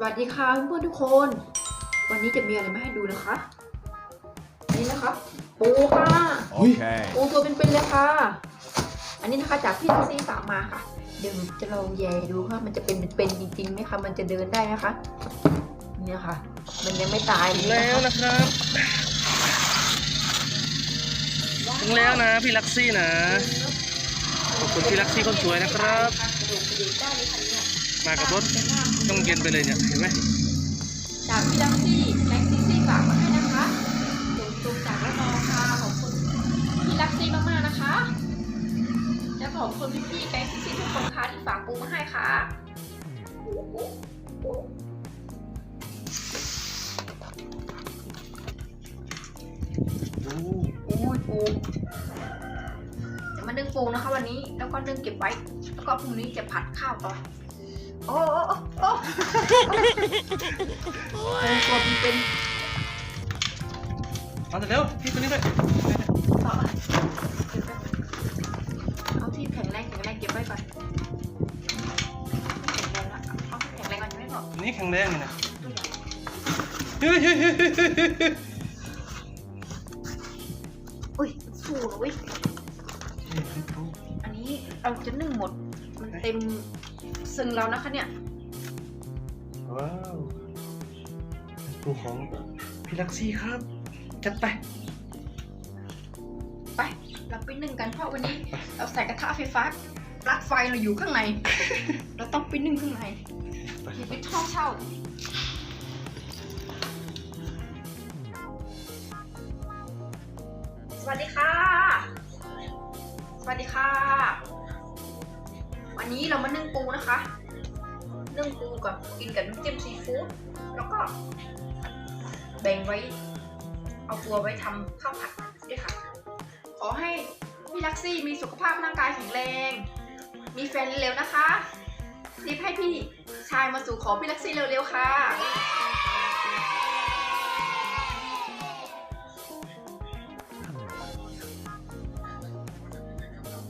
สวัสดีค่ะเพื่อนๆทุกคน วันนี้จะมีอะไรมาให้ดูนะคะ นี่นะคะปูค่ะ Okay. ปูตัวเป็นๆเลยค่ะ อันนี้นะคะจากพี่ทักซี่ฝากมาค่ะ เดี๋ยวจะลองแย่ดูค่ะมันจะเป็นเป็นจริงๆไหมคะมันจะเดินได้นะคะเนี่ยค่ะ มันยังไม่ตายเลยแล้วนะคะนะครับถึงแล้วนะพี่ลักซี่นะขอบคุณพี่ลักซี่คนสวยนะครับ มากับรถต้องเย็นไปเลยเนี่ยเห็นไหมจากพี่ทักซี่แม็กซี่ซี่ฝากมาให้นะคะส่งตรงจากระนองค่ะขอบคุณพี่ลักซี่มากๆนะคะ และขอบคุณพี่ๆแก๊งซี่ทุกคนค่ะที่ฝากปูมาให้ค่ะอุ้ยปูจะมานึ่งปูนะคะวันนี้แล้วก็นึ่งเก็บไว้ แล้วก็พรุ่งนี้จะผัดข้าวต่อ โอ้โอ้โอ้โอ้โอ้ตัวเป็นเอาแต่เร็วพี่ตัวนี้ด้วยต่อเก็บไว้เอาที่แข็งแรงแข็งแรงเก็บไว้ก่อนแข็งแรงละเอาแข็งแรงก่อนยังไม่พอนี่แข็งแรงเลยนะตัวใหญ่เฮ้ยเฮ้ยเฮ้ยเฮ้ยเฮ้ยเฮ้ยอุ้ยสู้นะเว้ยอันนี้เราจะนึ่งหมด มันเต็ม ซึ่งแล้วนะคะเนี่ย ว้าวปูของพี่ลักซี่ครับ จัดไป ไปเราไปนึ่งกันเพราะวันนี้ เราใส่กระทะไฟฟ้าปลั๊กไฟเราอยู่ข้างใน เราต้องไปนึ่งข้างในอย่าไปท่องเช่าสวัสดีค่ะ สวัสดีค่ะวัน นี้เรามานึ่งปูนะคะ นึ่งปูกับกินกับน้ำจิ้มซีฟู้ดแล้วก็แบ่งไว้ เอาตัวไว้ทำข้าวผัดด้วยค่ะ ขอให้พี่ลักซี่มีสุขภาพร่างกายแข็งแรง มีแฟนเร็วๆนะคะรีบให้พี่ชายมาสู่ขอพี่ลักซี่เร็วๆค่ะ